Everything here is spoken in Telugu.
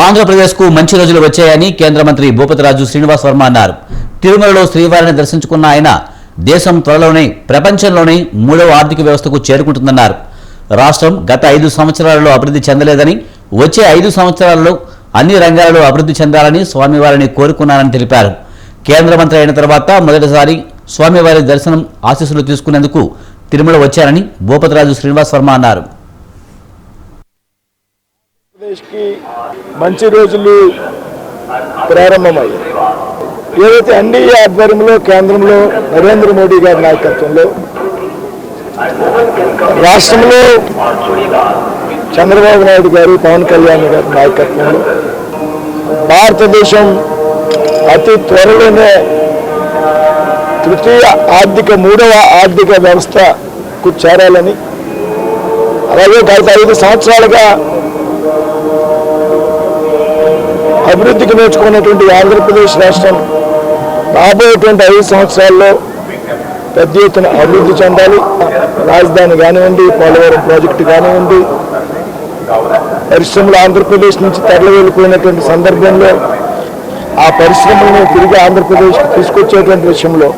ఆంధ్రప్రదేశ్కు మంచి రోజులు వచ్చాయని కేంద్ర మంత్రి భూపతిరాజు శ్రీనివాస్ వర్మ అన్నారు. తిరుమలలో శ్రీవారిని దర్శించుకున్న ఆయన దేశం త్వరలోనే ప్రపంచంలోనే మూడవ ఆర్థిక వ్యవస్థకు చేరుకుంటుందన్నారు. రాష్ట్రం గత ఐదు సంవత్సరాలలో అభివృద్ధి చెందలేదని వచ్చే ఐదు సంవత్సరాలలో అన్ని రంగాలలో అభివృద్ధి చెందాలని స్వామివారిని కోరుకున్నారని తెలిపారు. కేంద్ర మంత్రి అయిన తర్వాత మొదటిసారి స్వామివారి దర్శనం ఆశీస్సులు తీసుకునేందుకు తిరుమల వచ్చారని భూపతిరాజు శ్రీనివాస్ వర్మ అన్నారు. ఆంధ్రప్రదేశ్కి మంచి రోజులు ప్రారంభమయ్యాయి. ఏదైతే ఎన్డీఏ ఆధ్వర్యంలో కేంద్రంలో నరేంద్ర మోడీ గారి నాయకత్వంలో రాష్ట్రంలో చంద్రబాబు నాయుడు గారు పవన్ కళ్యాణ్ గారి నాయకత్వంలో భారతదేశం అతి త్వరలోనే తృతీయ ఆర్థిక మూడవ ఆర్థిక వ్యవస్థకు చేరాలని అలాగే గత ఐదు సంవత్సరాలుగా అభివృద్ధికి నేర్చుకున్నటువంటి ఆంధ్రప్రదేశ్ రాష్ట్రం రాబోయేటువంటి ఐదు సంవత్సరాల్లో పెద్ద ఎత్తున అభివృద్ధి చెందాలి. రాజధాని కానివ్వండి పోలవరం ప్రాజెక్టు కానివ్వండి పరిశ్రమలు ఆంధ్రప్రదేశ్ నుంచి తరలి వెళ్ళిపోయినటువంటి సందర్భంలో ఆ పరిశ్రమలను తిరిగి ఆంధ్రప్రదేశ్కి తీసుకొచ్చేటువంటి విషయంలో